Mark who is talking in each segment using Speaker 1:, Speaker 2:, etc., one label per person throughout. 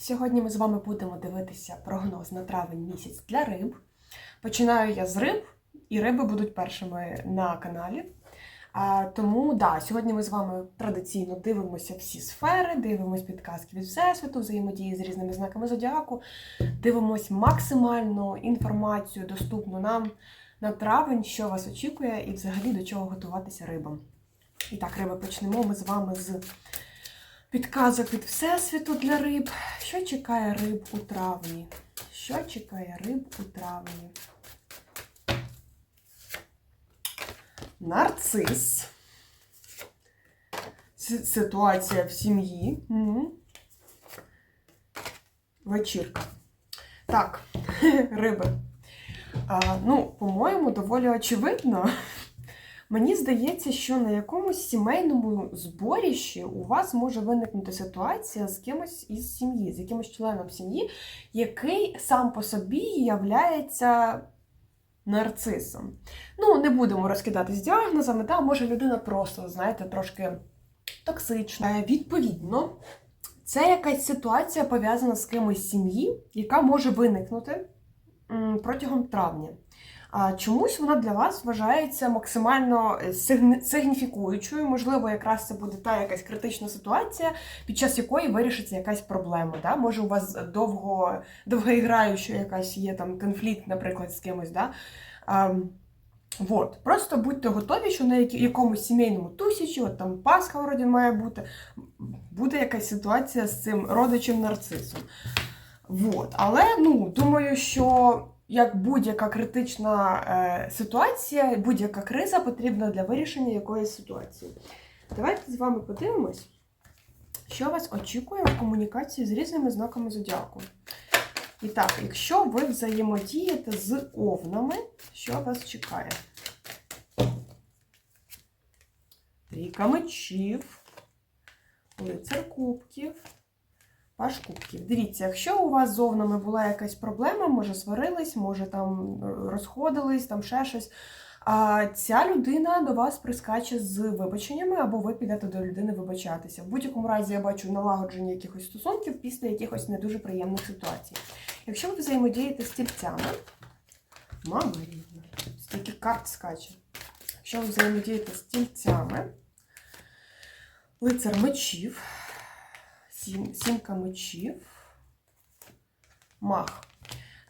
Speaker 1: Сьогодні ми з вами будемо дивитися прогноз на травень місяць для риб. Починаю я з риб, і риби будуть першими на каналі. А, тому да, сьогодні ми з вами традиційно дивимося всі сфери, дивимося підказки від Всесвіту, взаємодії з різними знаками зодіаку, дивимось максимальну інформацію, доступну нам на травень, що вас очікує, і взагалі до чого готуватися рибам. І так, риби, почнемо ми з вами з підказок від Всесвіту для риб. Що чекає риб у травні? Що чекає риб у травні? Нарцис. Ситуація в сім'ї. Мгм. Вечірка. Так, риби. А, ну, по-моєму, доволі очевидно. Мені здається, що на якомусь сімейному зборіщі у вас може виникнути ситуація з кимось із сім'ї, з якимось членом сім'ї, який сам по собі являється нарцисом. Ну, не будемо розкидатись діагнозами, да, може людина просто, знаєте, трошки токсична. Е, Відповідно, це якась ситуація пов'язана з кимось з сім'ї, яка може виникнути протягом травня. А чомусь вона для вас вважається максимально е, сигніфікуючою. Можливо, якраз це буде та якась критична ситуація, під час якої вирішиться якась проблема. Да? Може, у вас довго, довгоіграюча якась є там конфлікт, наприклад, з кимось. Да? Вот. Просто будьте готові, що на якомусь сімейному тусічі, от там Пасха вроді має бути, буде якась ситуація з цим родичем нарцисом. Вот. Але ну, думаю, що як будь-яка критична е, ситуація, будь-яка криза потрібна для вирішення якоїсь ситуації. Давайте з вами подивимось, що вас очікує в комунікації з різними знаками зодіаку. І так, якщо ви взаємодієте з овнами, що вас чекає? Трійка мечів, лицар кубків, паш кубків. Дивіться, якщо у вас з овнами була якась проблема, може сварились, може там е, розходились, там ще щось. А ця людина до вас прискаче з вибаченнями, або ви підете до людини вибачатися. В будь-якому разі я бачу налагодження якихось стосунків після якихось не дуже приємних ситуацій. Якщо ви взаємодієте з тільцями, мама рідна, стільки карт скаче. Якщо ви взаємодієте з тільцями, лицар мечів, сім, сімка мечів, мах.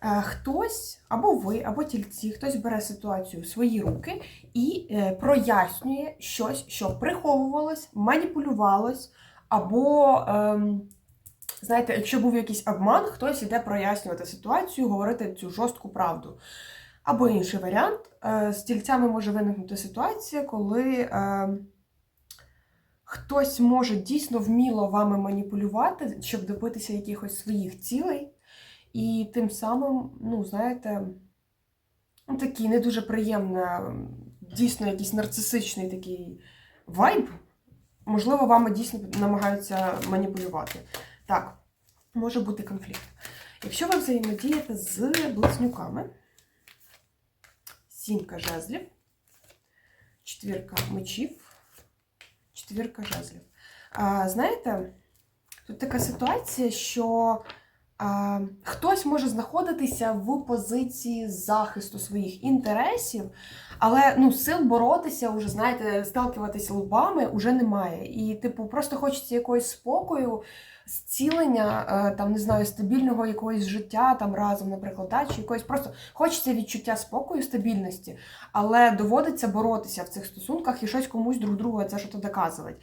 Speaker 1: Е, Хтось, або ви, або тільці, хтось бере ситуацію в свої руки і е, прояснює щось, що приховувалось, маніпулювалось, або, ем, знаєте, якщо був якийсь обман, хтось іде прояснювати ситуацію, говорити цю жорстку правду. Або інший варіант, е, з тільцями може виникнути ситуація, коли е, хтось може дійсно вміло вами маніпулювати, щоб добитися якихось своїх цілей. І тим самим, ну, знаєте, ну, такий не дуже приємний, дійсно якийсь нарцисичний такий вайб. Можливо, вами дійсно намагаються маніпулювати. Так, може бути конфлікт. Якщо ви взаємодієте з близнюками, сімка жезлів, четвірка мечів, четвірка жезлів. А, знаєте, тут така ситуація, що а, хтось може знаходитися в позиції захисту своїх інтересів, але ну, сил боротися, уже, знаєте, сталкиватися лбами вже немає. І, типу, просто хочеться якогось спокою, зцілення, е, там, не знаю, стабільного якогось життя там разом, наприклад, да, чи якогось просто хочеться відчуття спокою, стабільності, але доводиться боротися в цих стосунках і щось комусь друг другу це що-то доказувати.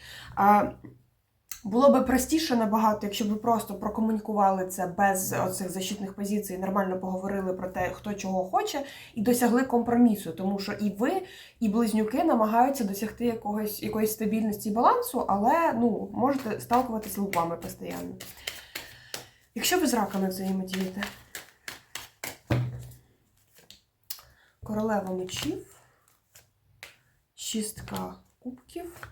Speaker 1: Було би простіше набагато, якщо б ви просто прокомунікували це без оцих защитних позицій, нормально поговорили про те, хто чого хоче, і досягли компромісу. Тому що і ви, і близнюки намагаються досягти якогось якоїсь стабільності і балансу, але ну можете сталкуватися лбами постійно. Якщо ви з раками взаємодієте, королева мечів, шістка кубків,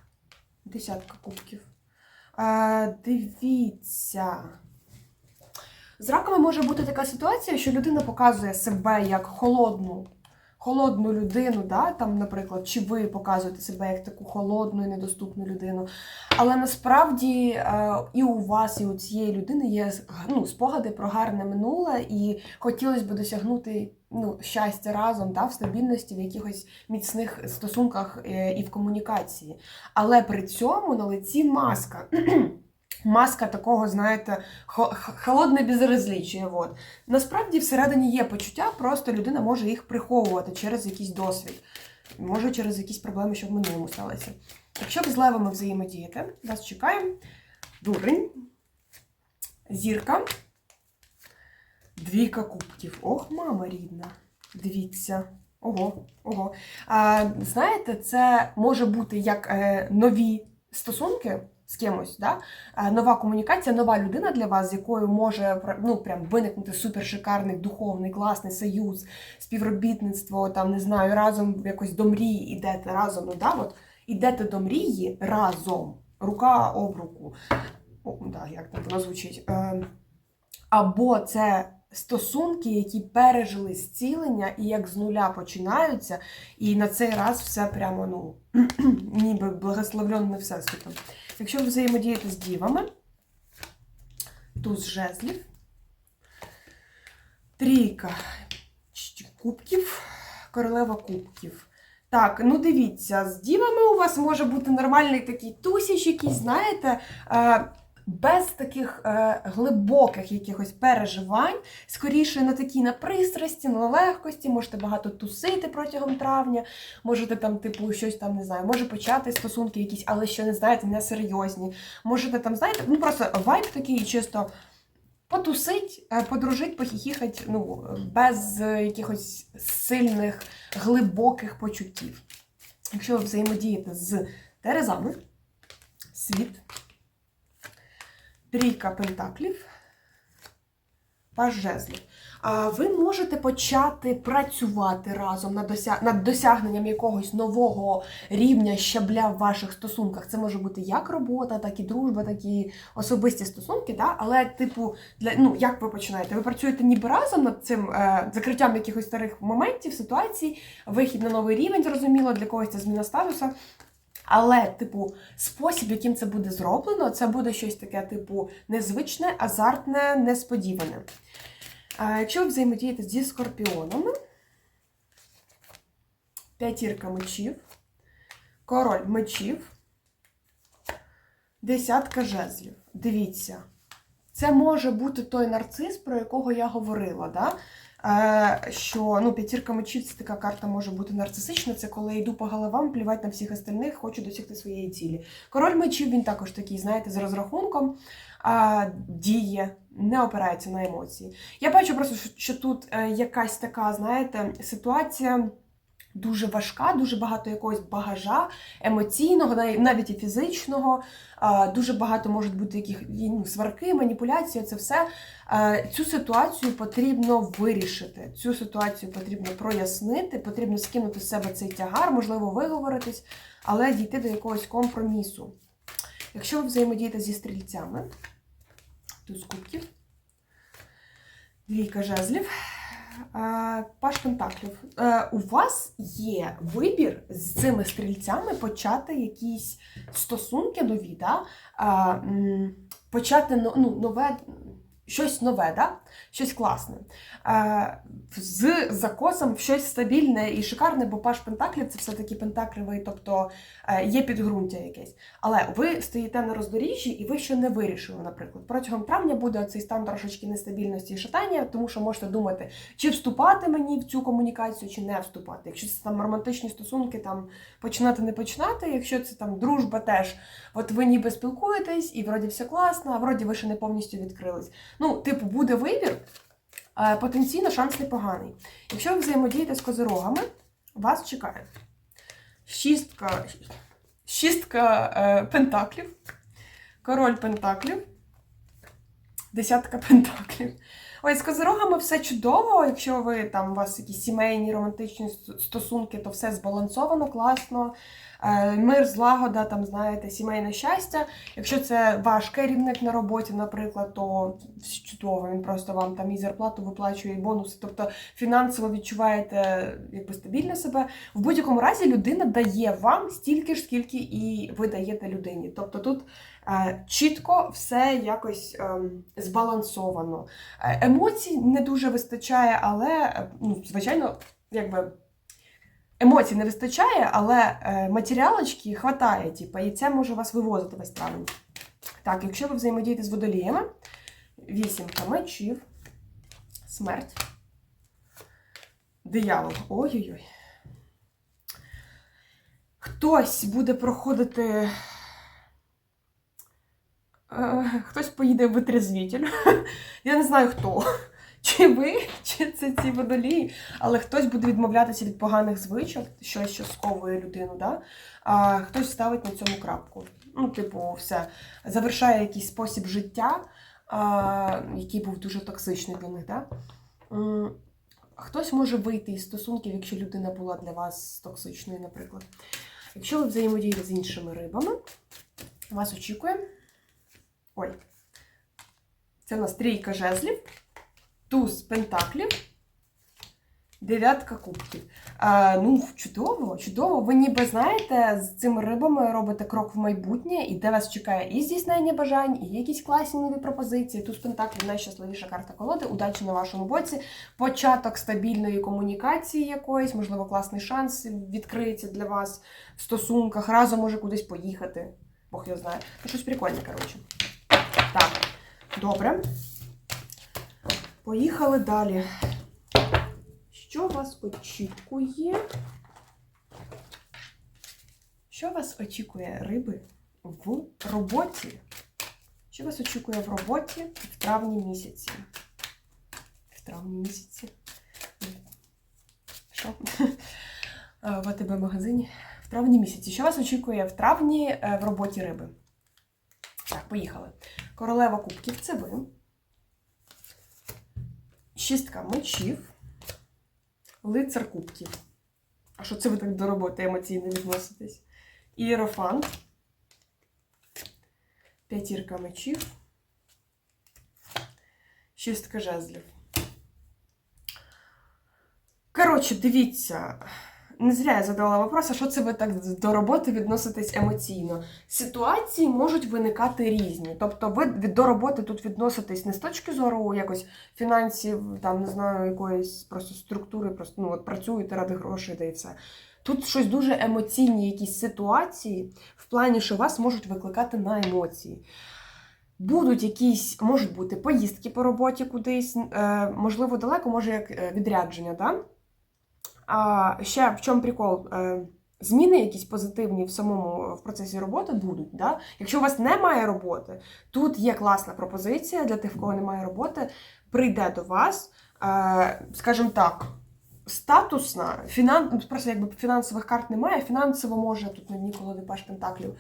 Speaker 1: десятка кубків. Е, дивіться. З раками може бути така ситуація, що людина показує себе як холодну, холодну людину, да, там, наприклад, чи ви показуєте себе як таку холодну і недоступну людину. Але насправді е, і у вас, і у цієї людини є ну, спогади про гарне минуле, і хотілося б досягнути ну, щастя разом, да, в стабільності, в якихось міцних стосунках е, і в комунікації. Але при цьому на лиці маска. Маска такого, знаєте, холодне безразліччя. Вот. Насправді всередині є почуття, просто людина може їх приховувати через якийсь досвід, може через якісь проблеми, що в минулому сталися. Якщо ви з левами взаємодієте, вас чекає дурень, зірка, двійка кубків. Ох, мама рідна. Дивіться. Ого, ого. А, знаєте, це може бути як е, нові стосунки з кимось, да? а, нова комунікація, нова людина для вас, з якою може ну, прям виникнути супершикарний духовний, класний союз, співробітництво, там, не знаю, разом якось до мрії ідете разом. Ну, да? От, ідете до мрії разом, рука об руку. О, да, як там звучить. Е, або це стосунки, які пережили зцілення і як з нуля починаються, і на цей раз все прямо ну, ніби благословленне всесвітом. Якщо ви взаємодієте з дівами, туз жезлів, трійка кубків, королева кубків. Так, ну дивіться, з дівами у вас може бути нормальний такий тусіч, якийсь, знаєте, е, без таких е, глибоких якихось переживань, скоріше на такій на пристрасті, на легкості, можете багато тусити протягом травня, можете там, типу, щось там, не знаю, може почати стосунки якісь, але ще не знаєте, не серйозні. Можете там, знаєте, ну просто вайб такий чисто потусить, е, подружить, похіхікать, ну, без якихось сильних, глибоких почуттів. Якщо ви взаємодієте з Терезами, світ, трійка пентаклів, паж жезлів. Ви можете почати працювати разом над, дося... над досягненням якогось нового рівня щабля в ваших стосунках. Це може бути як робота, так і дружба, так і особисті стосунки. Да? Але, типу, для ну як ви починаєте? Ви працюєте ніби разом над цим е, закриттям якихось старих моментів, ситуацій, вихід на новий рівень, зрозуміло, для когось це зміна статусу. Але, типу, спосіб, яким це буде зроблено, це буде щось таке, типу, незвичне, азартне, несподіване. Якщо ви взаємодієте зі скорпіонами, п'ятірка мечів, король мечів, десятка жезлів. Дивіться, це може бути той нарцис, про якого я говорила. Да? Е, що ну, п'ятірка мечів це така карта може бути нарцисична. Це коли йду по головам, плівати на всіх остальних, хочу досягти своєї цілі. Король мечів він також такий, знаєте, з розрахунком а, діє, не опирається на емоції. Я бачу просто, що, що тут е, якась така, знаєте, ситуація. Дуже важка, дуже багато якогось багажа емоційного, навіть і фізичного. Дуже багато можуть бути яких ну, сварки, маніпуляції. Це все. Цю ситуацію потрібно вирішити. Цю ситуацію потрібно прояснити, потрібно скинути з себе цей тягар, можливо, виговоритись, але дійти до якогось компромісу. Якщо ви взаємодієте зі стрільцями, туз кубків, двійка жезлів, паш пентаклів. Е, У вас є вибір з цими стрільцями почати якісь стосунки нові, да? почати ну, нове, щось нове, да? щось класне. А, з закосом в щось стабільне і шикарне, бо паш пентаклів це все-таки пентаклевий, тобто е, є підґрунтя якесь. Але ви стоїте на роздоріжжі і ви ще не вирішили, наприклад. Протягом травня буде цей стан трошечки нестабільності і шатання, тому що можете думати, чи вступати мені в цю комунікацію, чи не вступати. Якщо це там романтичні стосунки, там починати не починати. Якщо це там дружба, теж от ви ніби спілкуєтесь, і вроді все класно, а вроді ви ще не повністю відкрились. Ну, типу, буде вибір, е, потенційно шанс непоганий. Якщо ви взаємодієте з козирогами, вас чекає шістка, шістка е, пентаклів, король пентаклів, Десятка пентаклів. Ой, з козирогами все чудово. Якщо ви там у вас якісь сімейні романтичні стосунки, то все збалансовано, класно. Е, Мир, злагода, там знаєте, сімейне щастя. Якщо це ваш керівник на роботі, наприклад, то чудово. Він просто вам там і зарплату виплачує, і бонуси. Тобто фінансово відчуваєте якби стабільно себе. В будь-якому разі людина дає вам стільки ж, скільки і ви даєте людині. Тобто тут е, чітко все якось ем, збалансовано. Е, Емоцій не дуже вистачає, але ну, звичайно, якби. Емоцій не вистачає, але е, матеріалочки хватає, типу, і це може вас вивозити весь травень. Так, якщо ви взаємодієте з водоліями, вісімка мечів, смерть, диявол. Ой-ой-ой. Хтось буде проходити. Е, хтось поїде в витрезвітель. Я не знаю хто. Чи ви, чи це ці водолії, але хтось буде відмовлятися від поганих звичок, щось, що сковує людину, да? а хтось ставить на цьому крапку. Ну, типу, все. Завершає якийсь спосіб життя, а, який був дуже токсичний для них. Да? Хтось може вийти із стосунків, якщо людина була для вас токсичною, наприклад. Якщо ви взаємодієте з іншими рибами, вас очікує. Ой, це у нас трійка жезлів туз пентаклів, дев'ятка кубків. А, ну, чудово, чудово. Ви ніби знаєте, з цими рибами робите крок в майбутнє, і де вас чекає і здійснення бажань, і якісь класні нові пропозиції. Туз пентаклів найщасливіша карта колоди. Удачі на вашому боці. Початок стабільної комунікації якоїсь, можливо, класний шанс відкриється для вас в стосунках. Разом може кудись поїхати. Бог його знає. Ну, щось прикольне, коротше. Так, добре. Поїхали далі. Що вас очікує? Що вас очікує риби в роботі? Що вас очікує в роботі в травні місяці? В травні місяці? Що? А, В АТБ магазині. В травні місяці. Що вас очікує в травні е, в роботі риби? Так, поїхали. Королева кубків це ви. Шістка мечів, лицар кубків. А що це ви так до роботи емоційно відноситесь? Іерофант, п'ятірка мечів, шістка жезлів. Коротше, дивіться, не зря я задала вопрос, а що це ви так до роботи відноситесь емоційно? Ситуації можуть виникати різні. Тобто ви до роботи тут відноситесь не з точки зору якось фінансів, там не знаю, якоїсь просто структури, просто ну от працюєте ради грошей, да і все. Тут щось дуже емоційні, якісь ситуації, в плані, що вас можуть викликати на емоції. Будуть якісь, можуть бути поїздки по роботі кудись, е, можливо, далеко, може як е, відрядження, да? А ще в чому прикол? Е, Зміни якісь позитивні в самому в процесі роботи будуть. Да? Якщо у вас немає роботи, тут є класна пропозиція для тих, в кого немає роботи, прийде до вас, е, скажімо так, статусна, фінан... просто якби фінансових карт немає, фінансово може тут дні колоди паш пентаклів.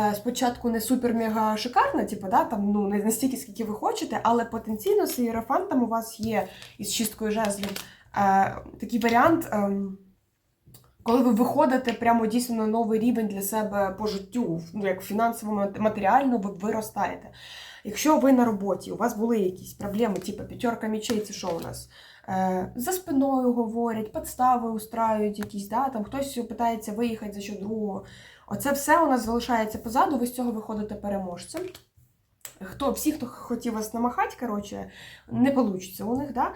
Speaker 1: Е, спочатку не супер-мега шикарна, типу, да, там ну не настільки, скільки ви хочете, але потенційно з іерофантом у вас є із шісткою жезлів е, такий варіант. ем, коли ви виходите прямо дійсно на новий рівень для себе по життю, ну як фінансово, матеріально, ви виростаєте. Якщо ви на роботі, у вас були якісь проблеми, типу п'ятерка мічей, це що у нас? Е, за спиною говорять, підстави устраюють якісь, да, там хтось питається виїхати за що другого. Оце все у нас залишається позаду, ви з цього виходите переможцем. Хто, всі, хто хотів вас намахати, коротше, не вийде у них. Да?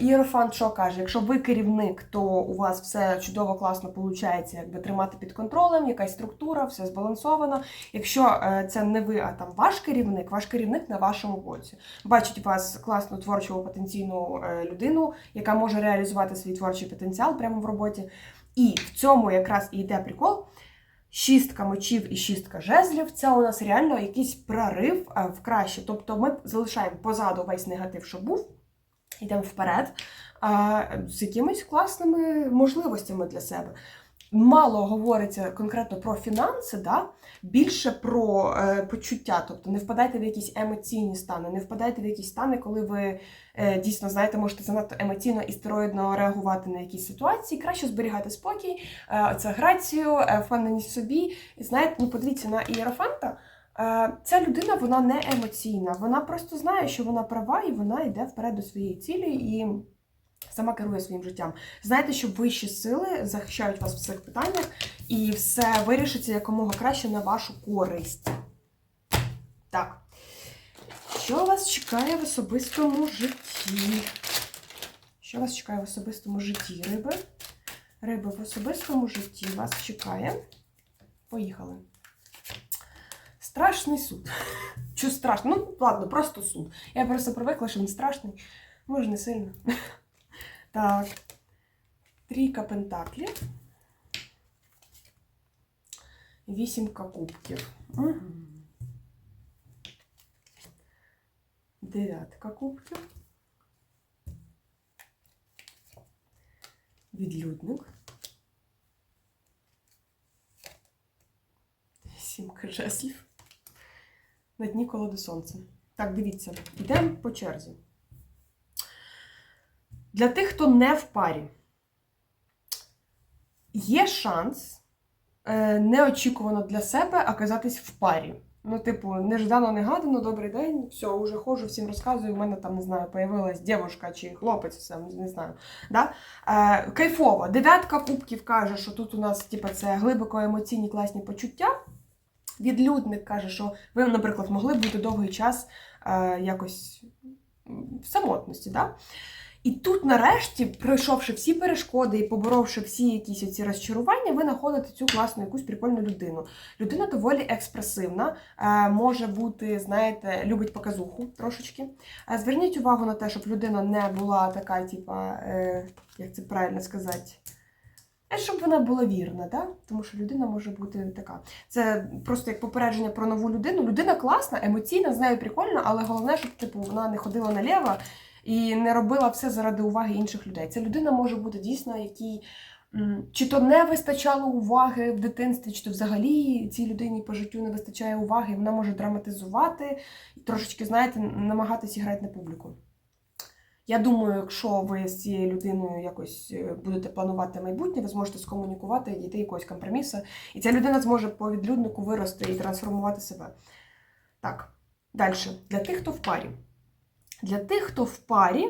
Speaker 1: Іерофант що каже? Якщо ви керівник, то у вас все чудово, класно виходить, якби тримати під контролем, якась структура, все збалансовано. Якщо е, це не ви, а там ваш керівник, ваш керівник на вашому боці. Бачить вас класну творчу потенційну е, людину, яка може реалізувати свій творчий потенціал прямо в роботі. І в цьому якраз і йде прикол. Шістка мечів і шістка жезлів це у нас реально якийсь прорив е, в краще. Тобто ми залишаємо позаду весь негатив, що був, йдемо вперед е, з якимись класними можливостями для себе. Мало говориться конкретно про фінанси, да? більше про е, почуття. Тобто не впадайте в якісь емоційні стани, не впадайте в якісь стани, коли ви е, дійсно знаєте, можете занадто емоційно і стероїдно реагувати на якісь ситуації. Краще зберігати спокій, е, це грацію, е, впевненість собі. І знаєте, ну подивіться на ієрофанта. Е, Ця людина вона не емоційна, вона просто знає, що вона права, і вона йде вперед до своєї цілі і сама керує своїм життям. Знаєте, що вищі сили захищають вас в цих питаннях, і все вирішиться якомога краще на вашу користь. Так. Що вас чекає в особистому житті? Що вас чекає в особистому житті, риби? Риби в особистому житті вас чекає. Поїхали. Страшний суд. Що страшно? Ну, ладно, просто суд. Я просто привикла, що він страшний. Може, не сильно. Так. Трійка пентаклів. Вісімка кубків. Дев'ятка кубків. Відлюдник. Сімка жеслів. На дні колоди сонця. Так, дивіться, йдемо по черзі. Для тих, хто не в парі, є шанс е, неочікувано для себе оказатись в парі. Ну, типу, неждано, негадано, добрий день, все, уже ходжу, всім розказую, у мене там, не знаю, появилась дівчинка чи хлопець, все, не знаю. Да? Е, кайфово. Дев'ятка кубків каже, що тут у нас типу, це глибоко емоційні класні почуття. Відлюдник каже, що ви, наприклад, могли бути довгий час е, якось в самотності. Да? І тут, нарешті, пройшовши всі перешкоди і поборовши всі якісь оці розчарування, ви знаходите цю класну якусь прикольну людину. Людина доволі експресивна, е, може бути, знаєте, любить показуху трошечки. Е, Зверніть увагу на те, щоб людина не була така, типа, е, як це правильно сказати. Щоб вона була вірна, да? тому що людина може бути така. Це просто як попередження про нову людину. Людина класна, емоційна, з нею прикольно, але головне, щоб типу, вона не ходила наліво і не робила все заради уваги інших людей. Ця людина може бути дійсно, якій чи то не вистачало уваги в дитинстві, чи то взагалі цій людині по життю не вистачає уваги, вона може драматизувати і трошечки, знаєте, намагатися грати на публіку. Я думаю, якщо ви з цією людиною якось е, будете планувати майбутнє, ви зможете скомунікувати дійти якогось компромісу. І ця людина зможе по відлюднику вирости і трансформувати себе. Так, далі. Для тих, хто в парі. Для тих, хто в парі,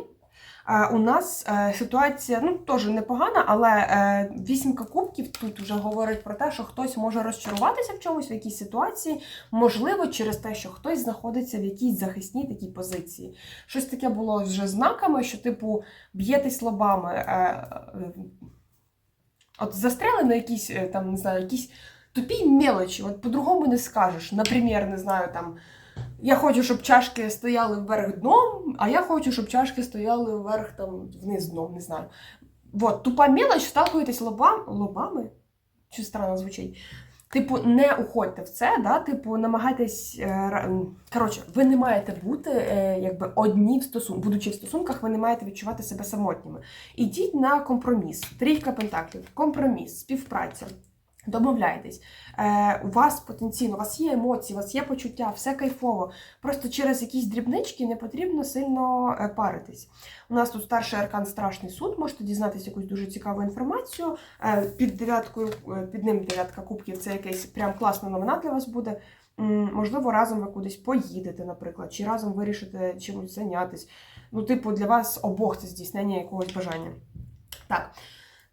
Speaker 1: е, у нас е, ситуація ну, теж непогана, але е, вісімка кубків тут вже говорить про те, що хтось може розчаруватися в чомусь, в якійсь ситуації, можливо, через те, що хтось знаходиться в якійсь захисній такій позиції. Щось таке було вже знаками, що, типу, б'єтесь лобами. От застряли на якісь, там, не знаю, якісь тупі мелочі, от по-другому не скажеш. Наприклад, не знаю, там. Я хочу, щоб чашки стояли вверх дном, а я хочу, щоб чашки стояли вверх там вниз дном, не знаю. Вот, тупа мелочь, сталкуєтесь лобам, лобами? Чи странно звучить? Типу, не уходьте в це, да? типу, намагайтесь. е, Коротше, ви не маєте бути е, якби одні в стосунках. Будучи в стосунках, ви не маєте відчувати себе самотніми. Ідіть на компроміс. Трійка пентаклів, компроміс, співпраця. Домовляйтесь, е, у вас потенційно, у вас є емоції, у вас є почуття, все кайфово. Просто через якісь дрібнички не потрібно сильно е, паритись. У нас тут старший аркан Страшний суд, можете дізнатися якусь дуже цікаву інформацію. Е, під дев'яткою, е, під ним дев'ятка кубків це якась прям класна новина для вас буде. Можливо, разом ви кудись поїдете, наприклад, чи разом вирішите чимось зайнятися. Ну, типу, для вас обох це здійснення якогось бажання. Так.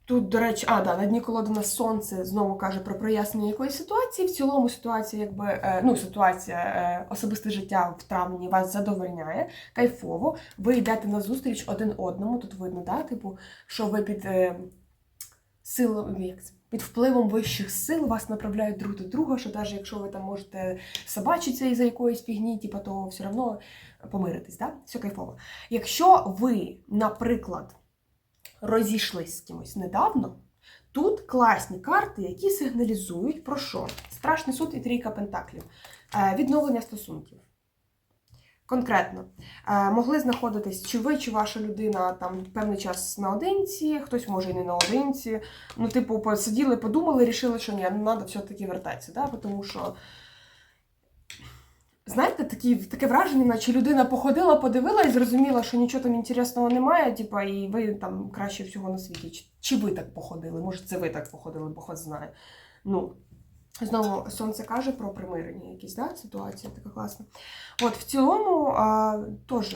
Speaker 1: Тут, до речі, а, да, на дні колоди на сонце знову каже про прояснення якоїсь ситуації. В цілому ситуація, якби е, ну, ситуація, е, особисте життя в травні вас задовольняє, кайфово. Ви йдете на зустріч один одному. Тут видно, да, типу, що ви під е, силом, як це, під впливом вищих сил вас направляють друг до друга, що навіть якщо ви там можете собачитися із-за якоїсь фігні, типу, то все одно помиритесь, да? все кайфово. Якщо ви, наприклад, розійшлись з кимось недавно, тут класні карти, які сигналізують про що? Страшний суд і трійка пентаклів. Е, Відновлення стосунків. Конкретно, е, могли знаходитись чи ви, чи ваша людина там певний час наодинці, хтось може і не наодинці. Ну, типу, посиділи, подумали, рішили, що ні, ну треба все-таки вертатися, да? тому що. Знаєте, такі, таке враження, наче людина походила, подивила і зрозуміла, що нічого там інтересного немає, типа, і ви там краще всього на світі. Чи, чи ви так походили? Може, це ви так походили, бо хто знає. Ну, знову сонце каже про примирення якісь, да? ситуація така класна. От в цілому а, теж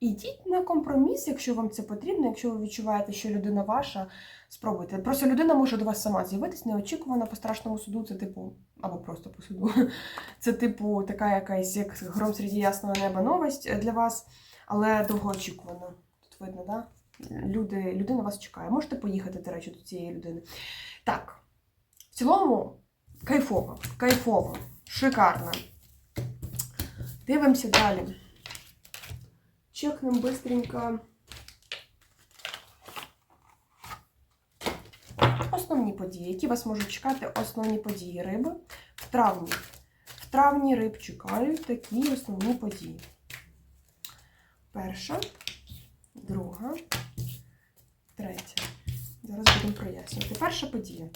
Speaker 1: ідіть на компроміс, якщо вам це потрібно, якщо ви відчуваєте, що людина ваша, спробуйте. Просто людина може до вас сама з'явитись неочікувано по страшному суду, це типу, або просто по суду. Це, типу, така якась як гром серед ясного неба новость для вас, але довгоочікувана. Тут видно, да? Люди, людина вас чекає. Можете поїхати, до речі, до цієї людини. Так, в цілому, кайфово, кайфово, шикарно. Дивимося далі. Чекнемо бистренько. Основні події, які вас можуть чекати, основні події риби в травні. В травні риб чекають такі основні події. Перша, друга, третя. Зараз будемо прояснювати. Перша подія.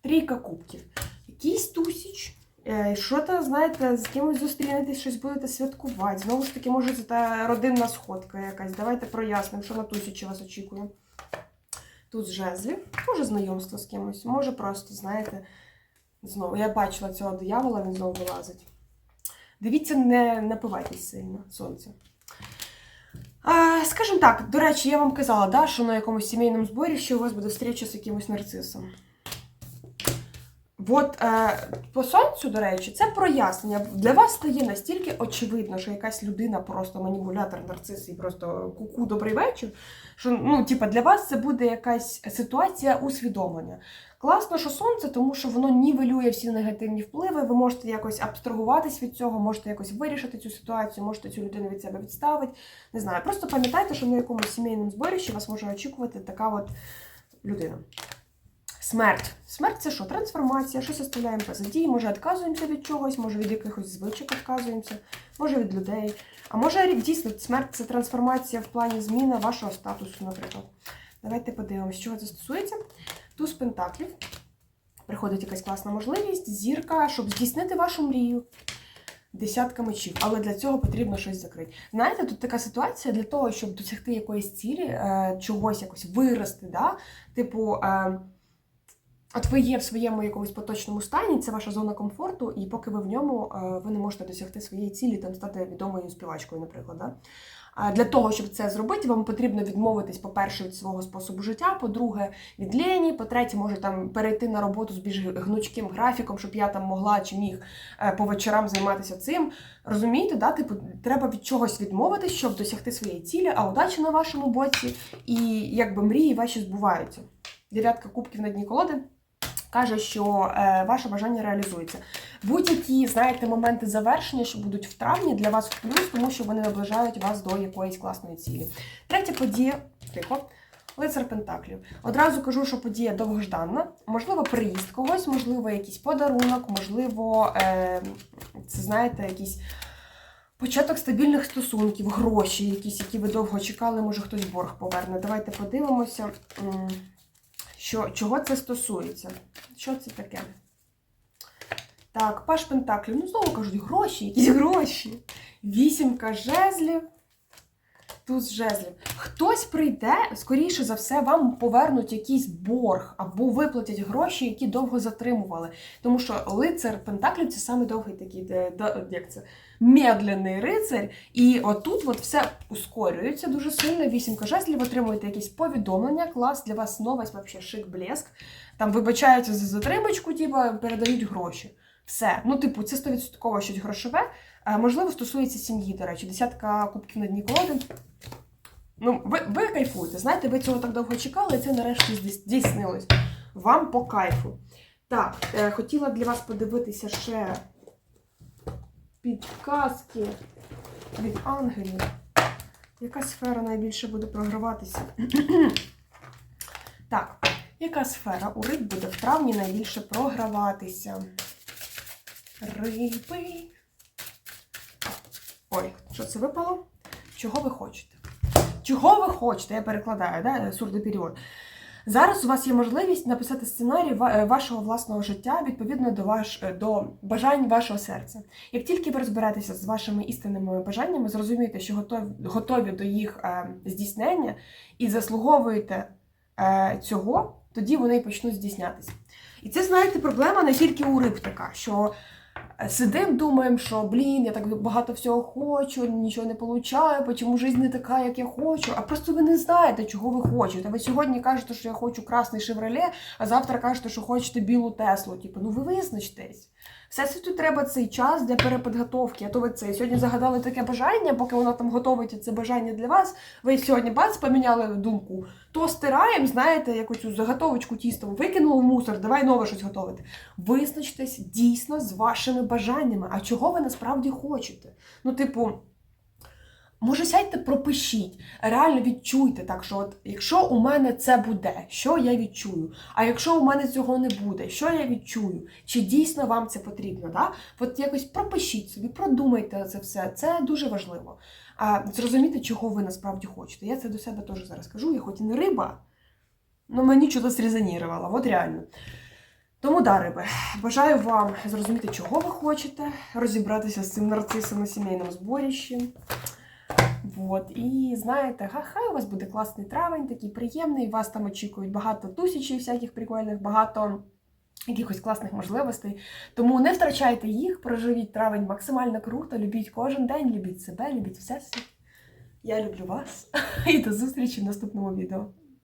Speaker 1: Трійка кубків. Якийсь тусіч. Е, Що то, знаєте, з кимось зустрінетесь, щось будете святкувати. Знову ж таки, може, це та родинна сходка якась. Давайте прояснимо, що на тусічі вас очікує. Тут жезлів, може знайомство з кимось, може просто, знаєте, знову. Я бачила цього диявола, він знову вилазить. Дивіться, не напивайтесь сильно, сонце. А, скажімо так, до речі, я вам казала, да, що на якомусь сімейному зборі що у вас буде зустріча з якимось нарцисом. От е, по сонцю, до речі, це прояснення. Для вас стає настільки очевидно, що якась людина просто маніпулятор, нарцис і просто куку добрий вечір. Що ну, типа, для вас це буде якась ситуація усвідомлення. Класно, що сонце, тому що воно нівелює всі негативні впливи. Ви можете якось абстрагуватись від цього, можете якось вирішити цю ситуацію, можете цю людину від себе відставити. Не знаю. Просто пам'ятайте, що на якомусь сімейному зборищі вас може очікувати така от людина. Смерть. Смерть це що? Трансформація, щось оставляємо позаді, може відказуємося від чогось, може від якихось звичок відказуємося, може від людей. А може дійсно смерть це трансформація в плані зміни вашого статусу, наприклад. Давайте подивимося, чого це стосується. Туз пентаклів. Приходить якась класна можливість, зірка, щоб здійснити вашу мрію. Десятка мечів, але для цього потрібно щось закрити. Знаєте, тут така ситуація для того, щоб досягти якоїсь цілі, е, чогось якось вирости, да? типу. От ви є в своєму якомусь поточному стані, це ваша зона комфорту, і поки ви в ньому, е, ви не можете досягти своєї цілі, там стати відомою співачкою, наприклад. Да? А для того, щоб це зробити, вам потрібно відмовитись, по-перше, від свого способу життя, по-друге, від лені, по-третє, може там перейти на роботу з більш гнучким графіком, щоб я там могла чи міг е, по вечорам займатися цим. Розумієте, да? типу, треба від чогось відмовитись, щоб досягти своєї цілі, а удача на вашому боці, і якби мрії ваші збуваються. Дев'ятка кубків на дні колоди каже, що е, ваше бажання реалізується. Будь-які, знаєте, моменти завершення, що будуть в травні, для вас в плюс, тому що вони наближають вас до якоїсь класної цілі. Третя подія, тихо, лицар Пентаклів. Одразу кажу, що подія довгожданна. Можливо, приїзд когось, можливо, якийсь подарунок, можливо, е, це знаєте, якийсь. Початок стабільних стосунків, гроші, якісь, які ви довго чекали, може хтось борг поверне. Давайте подивимося. Що, чого це стосується? Що це таке? Так, Паш Пентаклів. Ну, знову кажуть, гроші, якісь гроші. Вісімка жезлів. Туз жезлів. Хтось прийде, скоріше за все, вам повернуть якийсь борг або виплатять гроші, які довго затримували. Тому що лицар Пентаклів це саме довгий такий, де, де, як це, медленний рицар. І отут от все ускорюється дуже сильно. Вісімка жезлів, отримуєте якісь повідомлення, клас, для вас новость, вообще шик, блеск. Там вибачаються за затримочку, типа передають гроші. Все. Ну, типу, це 100% щось грошове. Е, Можливо, стосується сім'ї, до речі, десятка кубків на дні колоди. Ну, ви, ви кайфуєте, знаєте, ви цього так довго чекали, і це нарешті здійснилось. Вам по кайфу. Так, е, хотіла для вас подивитися ще підказки від ангелів. Яка сфера найбільше буде програватися? так, яка сфера у риб буде в травні найбільше програватися? Риби. Ой, Що це випало? Чого ви хочете? Чого ви хочете? Я перекладаю, да? сурдий період. Зараз у вас є можливість написати сценарій е, вашого власного життя відповідно до, ваш, е, до бажань вашого серця. Як тільки ви розберетеся з вашими істинними бажаннями, зрозумієте, що готові, готові до їх е, здійснення і заслуговуєте цього, тоді вони почнуть здійснятися. І це, знаєте, проблема не тільки у риб така, що сидим, думаємо, що блін, я так багато всього хочу, нічого не получаю, чому життя не така, як я хочу. А просто ви не знаєте, чого ви хочете. Ви сьогодні кажете, що я хочу красний шевроле, а завтра кажете, що хочете білу Теслу. Типу, ну ви визначтесь. Все це треба цей час для переподготовки. А то ви це сьогодні загадали таке бажання, поки воно там готовить це бажання для вас. Ви сьогодні бац, поміняли думку. То стираємо, знаєте, якусь заготовочку тістову, викинули в мусор, давай нове щось готувати. Визначтесь дійсно з вашими бажаннями. А чого ви насправді хочете? Ну, типу. Може, сядьте, пропишіть, реально відчуйте так, що от якщо у мене це буде, що я відчую? А якщо у мене цього не буде, що я відчую? Чи дійсно вам це потрібно? Да? От якось пропишіть собі, продумайте це все. Це дуже важливо. А зрозуміти, чого ви насправді хочете. Я це до себе теж зараз кажу, я хоч і не риба, але мені щось зрезонірувало, от реально. Тому да, риби, бажаю вам зрозуміти, чого ви хочете, розібратися з цим нарцисом на сімейному зборищі. Вот. І знаєте, ха-ха, у вас буде класний травень, такий приємний. Вас там очікують багато тусячів всяких прикольних, багато якихось класних можливостей. Тому не втрачайте їх, проживіть травень максимально круто, любіть кожен день, любіть себе, любіть всесвіт. Я люблю вас і до зустрічі в наступному відео.